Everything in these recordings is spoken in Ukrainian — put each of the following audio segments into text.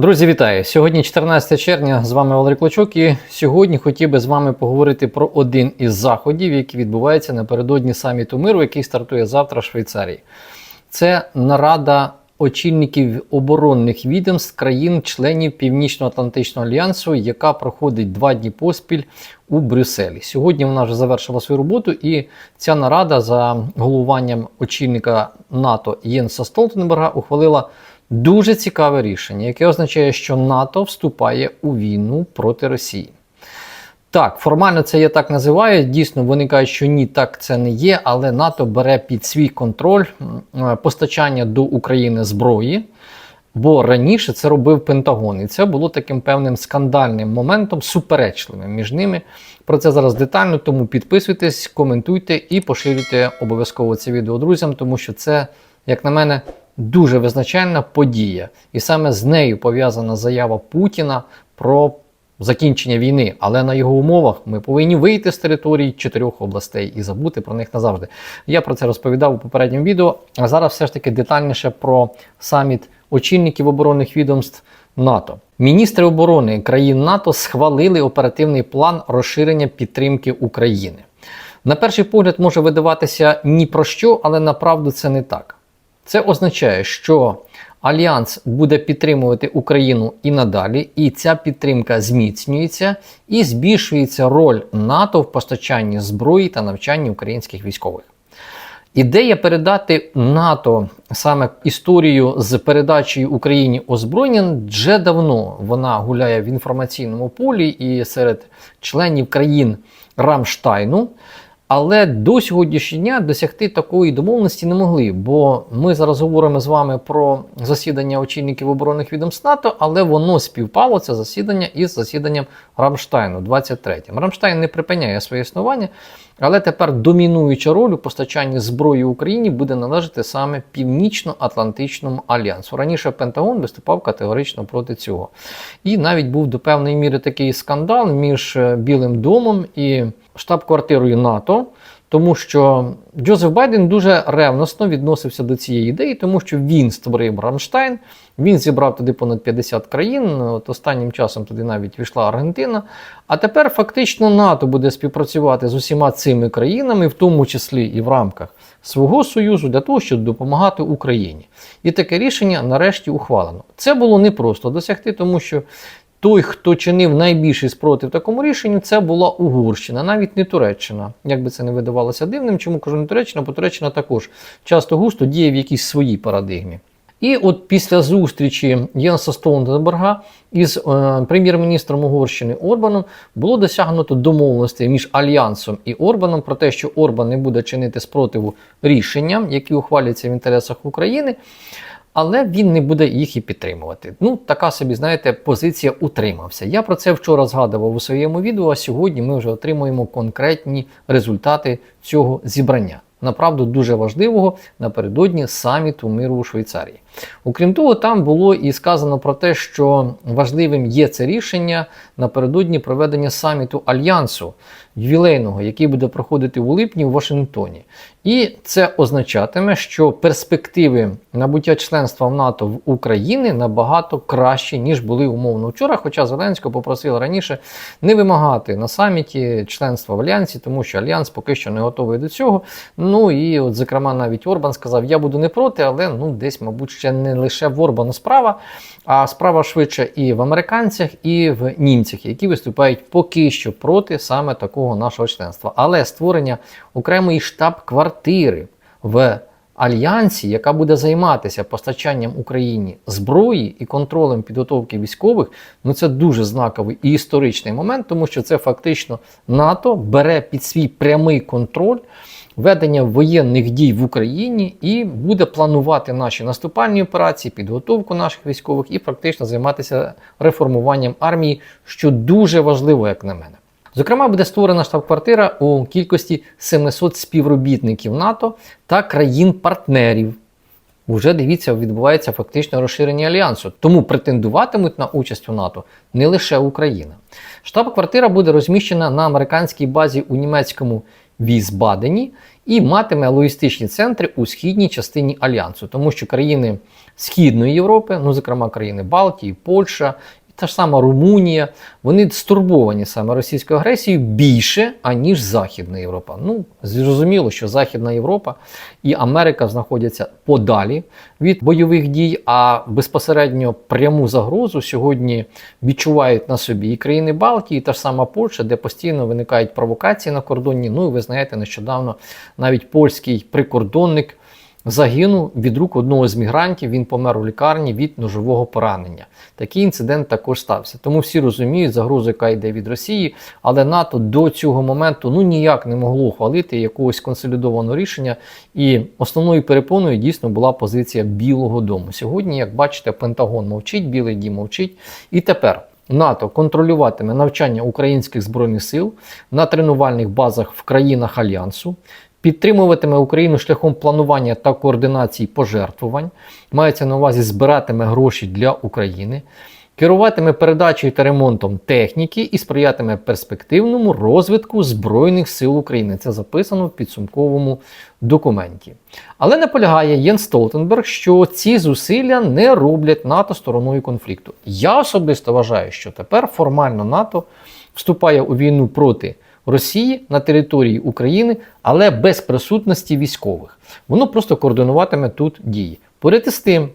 Друзі, вітаю! Сьогодні 14 червня, з вами Валерій Клочок, і сьогодні хотів би з вами поговорити про один із заходів, який відбувається напередодні саміту миру, який стартує завтра в Швейцарії. Це нарада очільників оборонних відомств країн-членів Північно-Атлантичного альянсу, яка проходить два дні поспіль у Брюсселі. Сьогодні вона вже завершила свою роботу, і ця нарада за головуванням очільника НАТО Єнса Столтенберга ухвалила. Дуже цікаве рішення, яке означає, що НАТО вступає у війну проти Росії. Так, формально це я так називаю. Дійсно, вони кажуть, що ні, так це не є, але НАТО бере під свій контроль постачання до України зброї. Бо раніше це робив Пентагон, і це було таким певним скандальним моментом, суперечливим між ними. Про це зараз детально, тому підписуйтесь, коментуйте і поширюйте обов'язково це відео друзям, тому що це, як на мене, дуже визначальна подія. І саме з нею пов'язана заява Путіна про закінчення війни. Але на його умовах ми повинні вийти з території чотирьох областей і забути про них назавжди. Я про це розповідав у попередньому відео. А зараз все ж таки детальніше про саміт очільників оборонних відомств НАТО. Міністри оборони країн НАТО схвалили оперативний план розширення підтримки України. На перший погляд може видаватися ні про що, але направду це не так. Це означає, що Альянс буде підтримувати Україну і надалі, і ця підтримка зміцнюється і збільшується роль НАТО в постачанні зброї та навчанні українських військових. Ідея передати НАТО саме історію з передачею Україні озброєння вже давно вона гуляє в інформаційному полі і серед членів країн Рамштайну. Але до сьогоднішнього дня досягти такої домовленості не могли, бо ми зараз говоримо з вами про засідання очільників оборонних відомств НАТО, але воно співпало це засідання із засіданням Рамштайну 23-м. Рамштайн не припиняє своє існування, але тепер домінуюча роль у постачанні зброї Україні буде належати саме Північно-Атлантичному альянсу. Раніше Пентагон виступав категорично проти цього. І навіть був до певної міри такий скандал між Білим домом і штаб-квартирою НАТО, тому що Джозеф Байден дуже ревносно відносився до цієї ідеї, тому що він створив Рамштайн, він зібрав туди понад 50 країн. От Останнім часом туди навіть війшла Аргентина. А тепер фактично НАТО буде співпрацювати з усіма цими країнами, в тому числі і в рамках свого союзу, для того, щоб допомагати Україні. І таке рішення нарешті ухвалено. Це було непросто досягти, тому що той, хто чинив найбільший спротив такому рішенню, це була Угорщина, навіть не Туреччина. Як би це не видавалося дивним, чому кажу не Туреччина, бо Туреччина також часто густо діє в якійсь своїй парадигмі. І от після зустрічі Єнса Столтенберга із е, прем'єр-міністром Угорщини Орбаном було досягнуто домовленості між Альянсом і Орбаном про те, що Орбан не буде чинити спротиву рішенням, які ухвалюються в інтересах України але він не буде їх і підтримувати. Ну, така собі, знаєте, позиція утримався. Я про це вчора згадував у своєму відео, а сьогодні ми вже отримуємо конкретні результати цього зібрання. Направду дуже важливого напередодні саміту миру у Швейцарії. Окрім того, там було і сказано про те, що важливим є це рішення напередодні проведення саміту Альянсу ювілейного, який буде проходити у липні у Вашингтоні. І це означатиме, що перспективи набуття членства в НАТО в Україні набагато кращі, ніж були умовно вчора. Хоча Зеленського попросив раніше не вимагати на саміті членства в Альянсі, тому що Альянс поки що не готовий до цього. Ну і, от, зокрема, навіть Орбан сказав: Я буду не проти, але ну десь, мабуть, ще не лише в Орбану справа, а справа швидше і в американцях, і в німцях, які виступають поки що проти саме такого нашого членства. Але створення окремої штаб-квартири в альянсі, яка буде займатися постачанням Україні зброї і контролем підготовки військових, ну це дуже знаковий і історичний момент, тому що це фактично НАТО бере під свій прямий контроль ведення воєнних дій в Україні і буде планувати наші наступальні операції, підготовку наших військових і фактично займатися реформуванням армії, що дуже важливо, як на мене. Зокрема, буде створена штаб-квартира у кількості 700 співробітників НАТО та країн-партнерів. Уже дивіться, відбувається фактично розширення альянсу, тому претендуватимуть на участь у НАТО не лише Україна. Штаб-квартира буде розміщена на американській базі у німецькому Візбадені і матиме логістичні центри у східній частині альянсу, тому що країни Східної Європи, ну зокрема країни Балтії, Польща. Та ж сама Румунія, вони стурбовані саме російською агресією більше, аніж Західна Європа. Ну, зрозуміло, що Західна Європа і Америка знаходяться подалі від бойових дій, а безпосередньо пряму загрозу сьогодні відчувають на собі і країни Балтії, і та ж сама Польща, де постійно виникають провокації на кордоні. Ну і ви знаєте, нещодавно навіть польський прикордонник загинув від рук одного з мігрантів. Він помер у лікарні від ножового поранення. Такий інцидент також стався. Тому всі розуміють загрозу, яка йде від Росії, але НАТО до цього моменту ну ніяк не могло ухвалити якогось консолідованого рішення. І основною перепоною дійсно була позиція Білого Дому. Сьогодні, як бачите, Пентагон мовчить, Білий Дім мовчить. І тепер. НАТО контролюватиме навчання українських збройних сил на тренувальних базах в країнах Альянсу, підтримуватиме Україну шляхом планування та координації пожертвувань, мається на увазі збиратиме гроші для України, керуватиме передачею та ремонтом техніки і сприятиме перспективному розвитку Збройних сил України. Це записано в підсумковому документі. Але наполягає Єн Столтенберг, що ці зусилля не роблять НАТО стороною конфлікту. Я особисто вважаю, що тепер формально НАТО вступає у війну проти. Росії на території України, але без присутності військових. Воно просто координуватиме тут дії. Поряд із тим,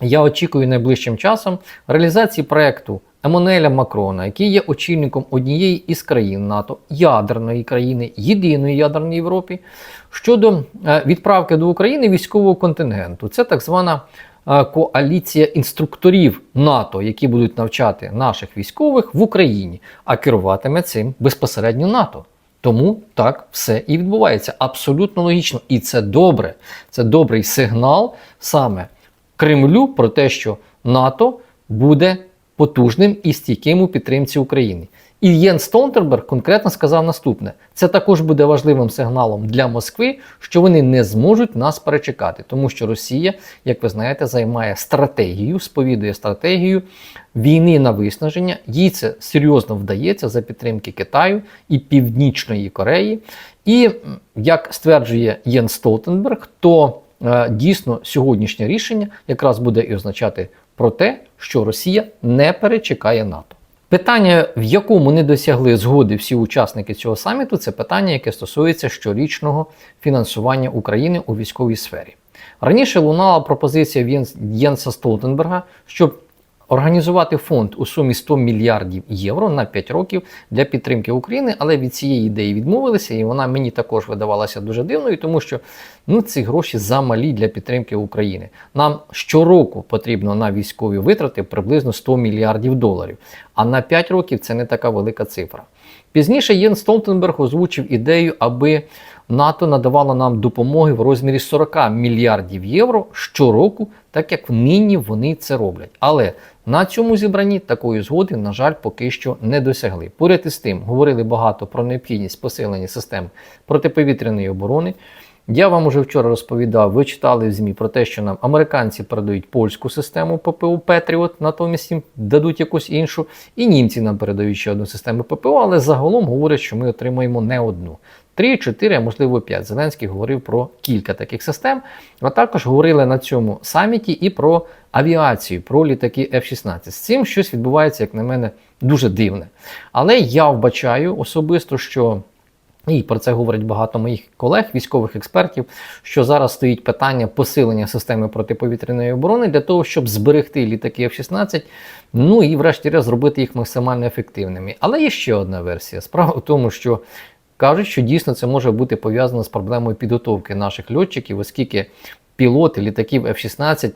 я очікую найближчим часом реалізації проекту Еммануеля Макрона, який є очільником однієї із країн НАТО, ядерної країни, єдиної ядерної Європі, щодо е, відправки до України військового контингенту. Це так звана коаліція інструкторів НАТО, які будуть навчати наших військових в Україні, а керуватиме цим безпосередньо НАТО. Тому так все і відбувається. Абсолютно логічно. І це добре. Це добрий сигнал саме Кремлю про те, що НАТО буде потужним і стійким у підтримці України. І Єн Столтенберг конкретно сказав наступне: це також буде важливим сигналом для Москви, що вони не зможуть нас перечекати, тому що Росія, як ви знаєте, займає стратегію, сповідує стратегію війни на виснаження. Їй це серйозно вдається за підтримки Китаю і Північної Кореї. І як стверджує Єн Столтенберг, то е, дійсно сьогоднішнє рішення якраз буде і означати про те, що Росія не перечекає НАТО. Питання, в якому не досягли згоди всі учасники цього саміту, це питання, яке стосується щорічного фінансування України у військовій сфері. Раніше лунала пропозиція Єнса Столтенберга, щоб організувати фонд у сумі 100 мільярдів євро на 5 років для підтримки України, але від цієї ідеї відмовилися, і вона мені також видавалася дуже дивною, тому що ну, ці гроші замалі для підтримки України. Нам щороку потрібно на військові витрати приблизно 100 мільярдів доларів. А на 5 років це не така велика цифра. Пізніше Єн Столтенберг озвучив ідею, аби НАТО надавало нам допомоги в розмірі 40 мільярдів євро щороку, так як нині вони це роблять. Але на цьому зібранні такої згоди, на жаль, поки що не досягли. Поряд із тим, говорили багато про необхідність посилення систем протиповітряної оборони. Я вам уже вчора розповідав, ви читали в ЗМІ про те, що нам американці передають польську систему ППО Петріот, натомість їм дадуть якусь іншу, і німці нам передають ще одну систему ППО, але загалом говорять, що ми отримаємо не одну. Три, чотири, а можливо п'ять. Зеленський говорив про кілька таких систем. А також говорили на цьому саміті і про авіацію, про літаки F-16. З цим щось відбувається, як на мене, дуже дивне. Але я вбачаю особисто, що. І про це говорять багато моїх колег, військових експертів, що зараз стоїть питання посилення системи протиповітряної оборони для того, щоб зберегти літаки F-16, ну і врешті-решт зробити їх максимально ефективними. Але є ще одна версія. Справа в тому, що кажуть, що дійсно це може бути пов'язано з проблемою підготовки наших льотчиків, оскільки пілоти літаків F-16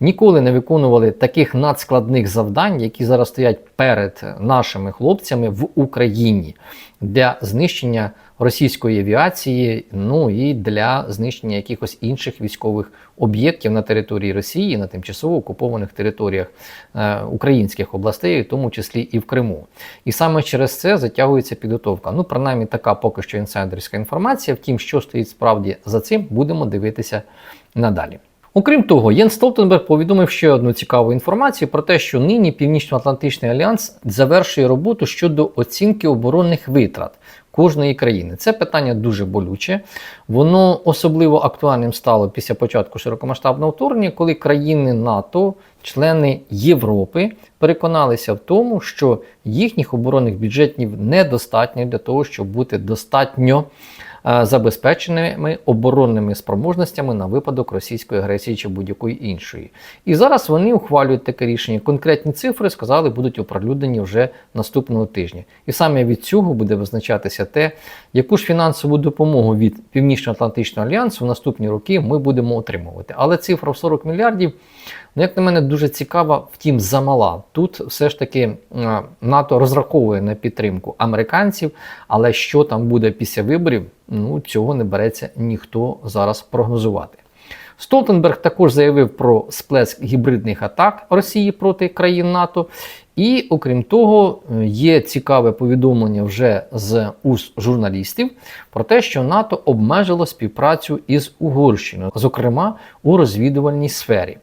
ніколи не виконували таких надскладних завдань, які зараз стоять перед нашими хлопцями в Україні для знищення російської авіації, ну і для знищення якихось інших військових об'єктів на території Росії, на тимчасово окупованих територіях е, українських областей, в тому числі і в Криму. І саме через це затягується підготовка. Ну, принаймні, така поки що інсайдерська інформація. Втім, що стоїть справді за цим, будемо дивитися надалі. Окрім того, Єн Столтенберг повідомив ще одну цікаву інформацію про те, що нині Північно-Атлантичний альянс завершує роботу щодо оцінки оборонних витрат кожної країни. Це питання дуже болюче. Воно особливо актуальним стало після початку широкомасштабного вторгнення, коли країни НАТО, члени Європи, переконалися в тому, що їхніх оборонних бюджетів недостатньо для того, щоб бути достатньо забезпеченими оборонними спроможностями на випадок російської агресії чи будь-якої іншої. І зараз вони ухвалюють таке рішення. Конкретні цифри сказали, будуть оприлюднені вже наступного тижня. І саме від цього буде визначатися те, яку ж фінансову допомогу від Північно-Атлантичного альянсу в наступні роки ми будемо отримувати. Але цифра в 40 мільярдів. Ну, як на мене, дуже цікава, втім, замала. Тут все ж таки е, НАТО розраховує на підтримку американців, але що там буде після виборів, ну цього не береться ніхто зараз прогнозувати. Столтенберг також заявив про сплеск гібридних атак Росії проти країн НАТО. І окрім того, є цікаве повідомлення вже з уст журналістів про те, що НАТО обмежило співпрацю із Угорщиною, зокрема у розвідувальній сфері.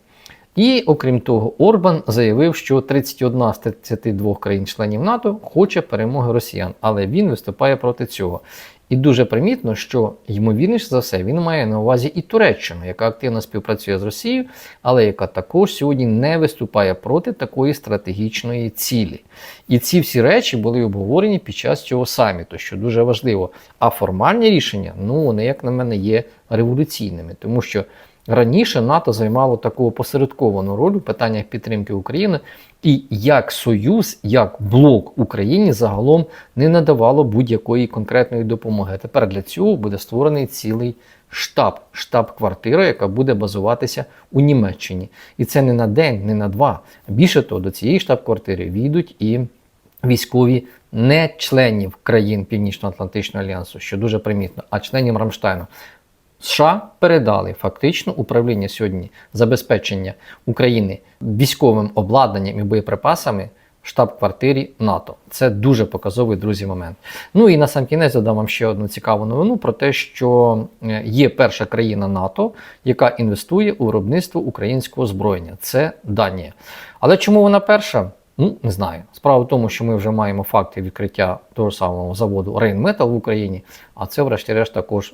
І окрім того, Орбан заявив, що 31 з 32 країн-членів НАТО хоче перемоги росіян, але він виступає проти цього. І дуже примітно, що ймовірніше за все він має на увазі і Туреччину, яка активно співпрацює з Росією, але яка також сьогодні не виступає проти такої стратегічної цілі. І ці всі речі були обговорені під час цього саміту, що дуже важливо. А формальні рішення, ну вони, як на мене, є революційними, тому що. Раніше НАТО займало таку посередковану роль у питаннях підтримки України, і як Союз, як блок Україні загалом не надавало будь-якої конкретної допомоги. Тепер для цього буде створений цілий штаб, штаб-квартира, яка буде базуватися у Німеччині. І це не на день, не на два. Більше того, до цієї штаб-квартири війдуть і військові не членів країн Північно-Атлантичного альянсу, що дуже примітно, а членів Рамштайну. США передали фактично управління сьогодні забезпечення України військовим обладнанням і боєприпасами штаб-квартирі НАТО. Це дуже показовий друзі момент. Ну і на сам кінець додам вам ще одну цікаву новину про те, що е, є перша країна НАТО, яка інвестує у виробництво українського озброєння. Це Данія. Але чому вона перша? Ну, не знаю. Справа в тому, що ми вже маємо факти відкриття того самого заводу Rheinmetall в Україні, а це, врешті-решт, також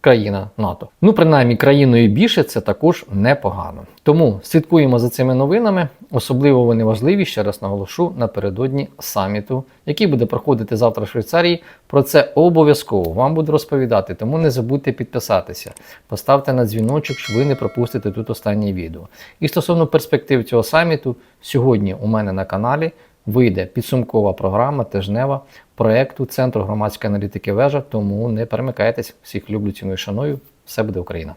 країна НАТО. Ну, принаймні, країною більше це також непогано. Тому слідкуємо за цими новинами. Особливо вони важливі, ще раз наголошу, напередодні саміту, який буде проходити завтра в Швейцарії. Про це обов'язково вам буду розповідати, тому не забудьте підписатися, поставте на дзвіночок, щоб ви не пропустите тут останнє відео. І стосовно перспектив цього саміту, сьогодні у мене на каналі вийде підсумкова програма тижнева проекту Центру громадської аналітики вежа. Тому не перемикайтесь. Всіх люблю ціную шаную. Все буде Україна.